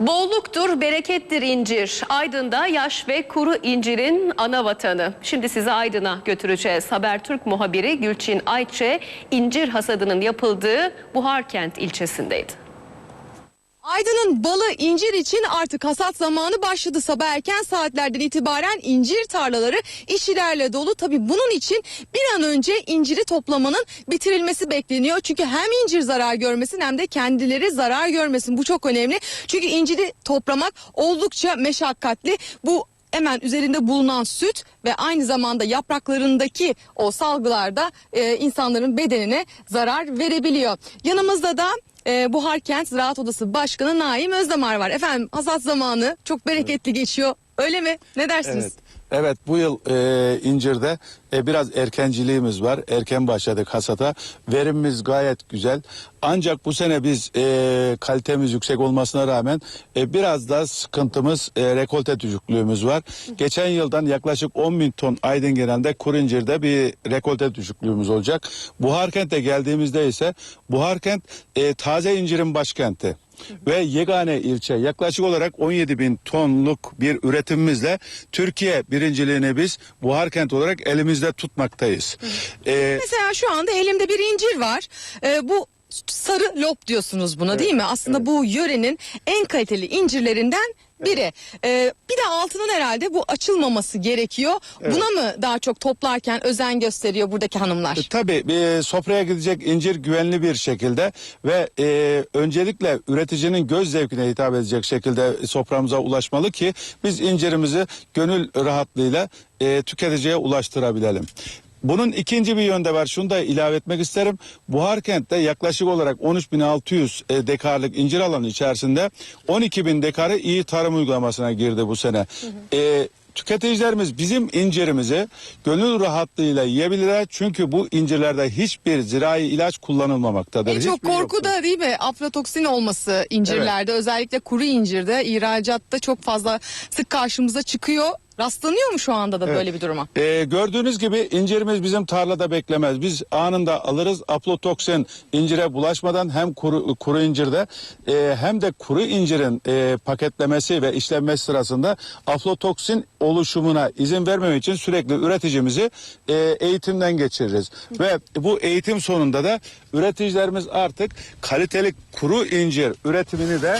Bolluktur, berekettir incir. Aydın'da yaş ve kuru incirin ana vatanı. Şimdi sizi Aydın'a götüreceğiz. Habertürk muhabiri Gülçin Ayçe, incir hasadının yapıldığı Buharkent ilçesindeydi. Aydın'ın balı incir için artık hasat zamanı başladı. Sabah erken saatlerden itibaren incir tarlaları işçilerle dolu. Tabii bunun için bir an önce inciri toplamanın bitirilmesi bekleniyor. Çünkü hem incir zarar görmesin hem de kendileri zarar görmesin. Bu çok önemli. Çünkü inciri toplamak oldukça meşakkatli. Bu hemen üzerinde bulunan süt ve aynı zamanda yapraklarındaki o salgılar da e, insanların bedenine zarar verebiliyor. Yanımızda da e, Buharkent Ziraat Odası Başkanı Naim Özdamar var. Efendim hasat zamanı çok bereketli geçiyor. Öyle mi? Ne dersiniz? Evet. Evet bu yıl e, incirde e, biraz erkenciliğimiz var. Erken başladık hasata. Verimimiz gayet güzel. Ancak bu sene biz e, kalitemiz yüksek olmasına rağmen e, biraz da sıkıntımız e, rekolte düşüklüğümüz var. Geçen yıldan yaklaşık 10 bin ton Aydın genelde kuru incirde bir rekolte düşüklüğümüz olacak. Buharkent'e geldiğimizde ise Buharkent e, taze incirin başkenti ve yegane ilçe yaklaşık olarak 17 bin tonluk bir üretimimizle Türkiye birinciliğini biz Buharkent olarak elimizde tutmaktayız. Ee, Mesela şu anda elimde bir incir var. E, bu sarı lop diyorsunuz buna değil mi? Aslında bu yörenin en kaliteli incirlerinden biri. E, bir de altının herhalde bu açılmaması gerekiyor. Buna mı daha çok toplarken özen gösteriyor buradaki hanımlar? E, Tabii e, sofraya gidecek incir güvenli bir şekilde ve e, öncelikle üreticinin göz zevkine hitap edecek şekilde soframıza ulaşmalı ki biz incirimizi gönül rahatlığıyla e, tüketiciye ulaştırabilelim. Bunun ikinci bir yönde var. Şunu da ilave etmek isterim. Buharkent'te yaklaşık olarak 13.600 e, dekarlık incir alanı içerisinde 12.000 dekarı iyi tarım uygulamasına girdi bu sene. E, Tüketicilerimiz bizim incirimizi gönül rahatlığıyla yiyebilirler. Çünkü bu incirlerde hiçbir zirai ilaç kullanılmamaktadır. En çok korku yoktur. da değil mi? Aflatoksin olması incirlerde özellikle kuru incirde ihracatta çok fazla sık karşımıza çıkıyor. Rastlanıyor mu şu anda da böyle bir duruma? Ee, gördüğünüz gibi incirimiz bizim tarlada beklemez. Biz anında alırız aflotoksin incire bulaşmadan hem kuru, kuru incirde e, hem de kuru incirin e, paketlemesi ve işlenmesi sırasında aflotoksin oluşumuna izin vermemek için sürekli üreticimizi e, eğitimden geçiririz. Ve bu eğitim sonunda da üreticilerimiz artık kaliteli kuru incir üretimini de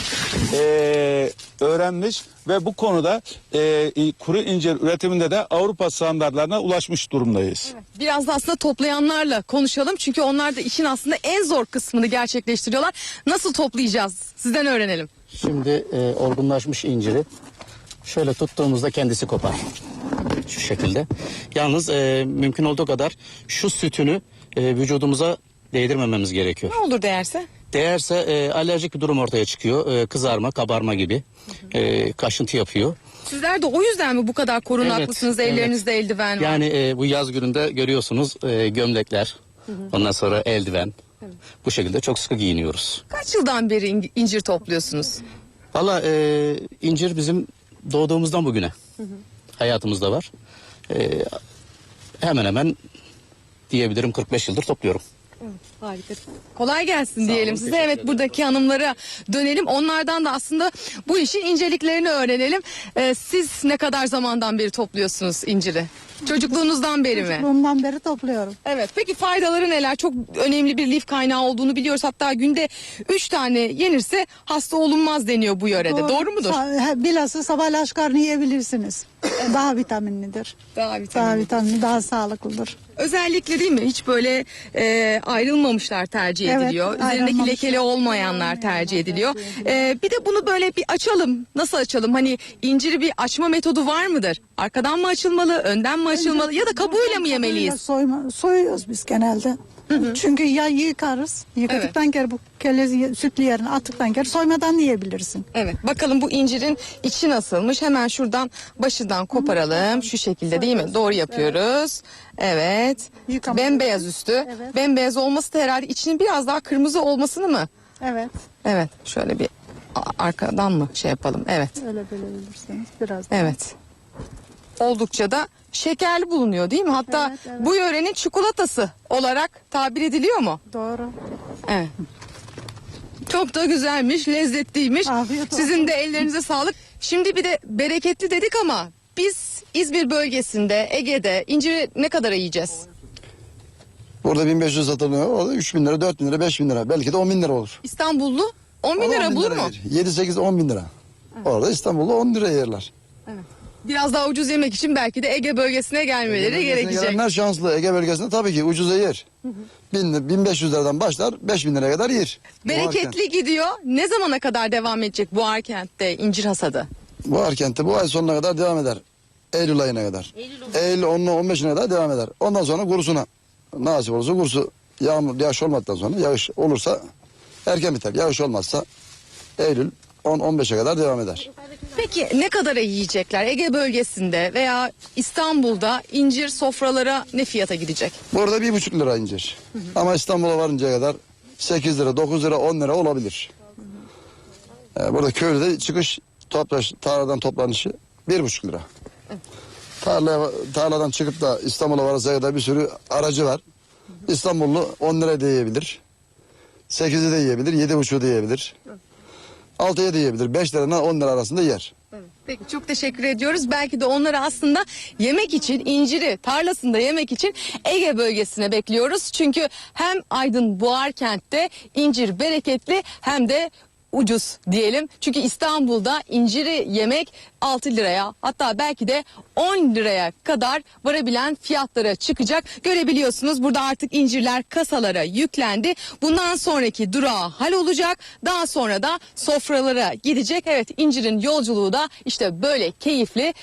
e, öğrenmiş ve bu konuda e, kuru incir üretiminde de Avrupa standartlarına ulaşmış durumdayız. Biraz da aslında toplayanlarla konuşalım. Çünkü onlar da işin aslında en zor kısmını gerçekleştiriyorlar. Nasıl toplayacağız? Sizden öğrenelim. Şimdi e, olgunlaşmış inciri şöyle tuttuğumuzda kendisi kopar. Şu şekilde. Yalnız e, mümkün olduğu kadar şu sütünü e, vücudumuza değdirmememiz gerekiyor. Ne olur değerse? Değerse e, alerjik bir durum ortaya çıkıyor. E, kızarma, kabarma gibi. E, kaşıntı yapıyor. Sizler de o yüzden mi bu kadar korunaklısınız? Evet, Ellerinizde eldiven var. Yani e, bu yaz gününde görüyorsunuz e, gömlekler, ondan sonra eldiven. Bu şekilde çok sıkı giyiniyoruz. Kaç yıldan beri in- incir topluyorsunuz? Valla e, incir bizim doğduğumuzdan bugüne hayatımızda var. E, hemen hemen diyebilirim 45 yıldır topluyorum. Harika. Kolay gelsin diyelim olun, size. Evet buradaki hanımlara dönelim. Onlardan da aslında bu işin inceliklerini öğrenelim. Ee, siz ne kadar zamandan beri topluyorsunuz inciri? Çocukluğunuzdan beri mi? Çocukluğumdan beri topluyorum. Evet. Peki faydaları neler? Çok önemli bir lif kaynağı olduğunu biliyoruz. Hatta günde 3 tane yenirse hasta olunmaz deniyor bu yörede. Doğru, mudur? Sa- he, Bilhassa sabah laşkarını yiyebilirsiniz. E, daha vitaminlidir. Daha Daha vitaminli. vitaminli, daha sağlıklıdır. Özellikle değil mi? Hiç böyle e, ayrılmamışlar tercih Evet, ediliyor. Üzerindeki lekeli olmayanlar tercih ediliyor. E, bir de bunu böyle bir açalım. Nasıl açalım? Hani inciri bir açma metodu var mıdır? Arkadan mı açılmalı, önden mi açılmalı ya da kabuğuyla mı yemeliyiz? Soyma, soyuyoruz biz genelde. Çünkü ya yıkarız. Yıkadıktan kere bu kellezi sütlü yerine attıktan kere soymadan yiyebilirsin. Evet. Bakalım bu incirin içi nasılmış? Hemen şuradan başından koparalım. Şu şekilde değil mi? Doğru yapıyoruz. Evet. Yıkama. Bembeyaz üstü. Evet. Bembeyaz olması da herhalde içinin biraz daha kırmızı olmasını mı? Evet. Evet. Şöyle bir arkadan mı şey yapalım? Evet. Öyle bölebilirsiniz biraz. Evet. Oldukça da şekerli bulunuyor değil mi? Hatta Evet, evet. bu yörenin çikolatası olarak tabir ediliyor mu? Doğru. Evet. Çok da güzelmiş, lezzetliymiş. Afiyet olsun. Sizin de ellerinize sağlık. Şimdi bir de bereketli dedik ama biz İzmir bölgesinde, Ege'de inciri ne kadara yiyeceğiz? Burada 1500 satılıyor. O da 3000 lira, 4000 lira, 5000 lira. Belki de 10 bin lira olur. İstanbullu 10 bin lira bulur mu? 7, 8, 10 bin lira. Orada İstanbul'da 10 lira yerler. Biraz daha ucuz yemek için belki de Ege bölgesine gelmeleri bölgesine gerekecek. Gelenler şanslı. Ege bölgesinde tabii ki ucuza yer. 1000, 1500 liradan başlar 5000 liraya kadar yer. Bereketli gidiyor. Ne zamana kadar devam edecek bu Arkent'te incir hasadı? Bu Arkent'te bu ay sonuna kadar devam eder. Eylül ayına kadar. Eylül 10'una 15'ine kadar devam eder. Ondan sonra kurusuna. Nasip olursa kurusu yağmur, yağış olmadıktan sonra yağış olursa erken biter. Yağış olmazsa Eylül 10-15'e kadar devam eder. Peki ne kadara yiyecekler? Ege bölgesinde veya İstanbul'da incir sofralara ne fiyata gidecek? Burada bir buçuk lira incir. Ama İstanbul'a varıncaya kadar 8 lira, 9 lira, 10 lira olabilir. Ee, burada köyde çıkış toplaş, tarladan toplanışı bir buçuk lira. Tarlaya, tarladan çıkıp da İstanbul'a varıncaya kadar bir sürü aracı var. İstanbullu 10 lira da yiyebilir. 8'i de yiyebilir, 7,5'u da yiyebilir. 6'ya da yiyebilir. 5 lirayla 10 lira arasında yer. Peki çok teşekkür ediyoruz. Belki de onları aslında yemek için inciri tarlasında yemek için Ege bölgesine bekliyoruz. Çünkü hem Aydın Boğarkent'te incir bereketli hem de ucuz diyelim. Çünkü İstanbul'da inciri yemek 6 liraya hatta belki de 10 liraya kadar varabilen fiyatlara çıkacak. Görebiliyorsunuz burada artık incirler kasalara yüklendi. Bundan sonraki durağı hal olacak. Daha sonra da sofralara gidecek. Evet incirin yolculuğu da işte böyle keyifli.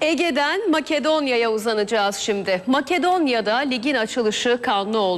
Ege'den Makedonya'ya uzanacağız şimdi. Makedonya'da ligin açılışı kanlı oldu.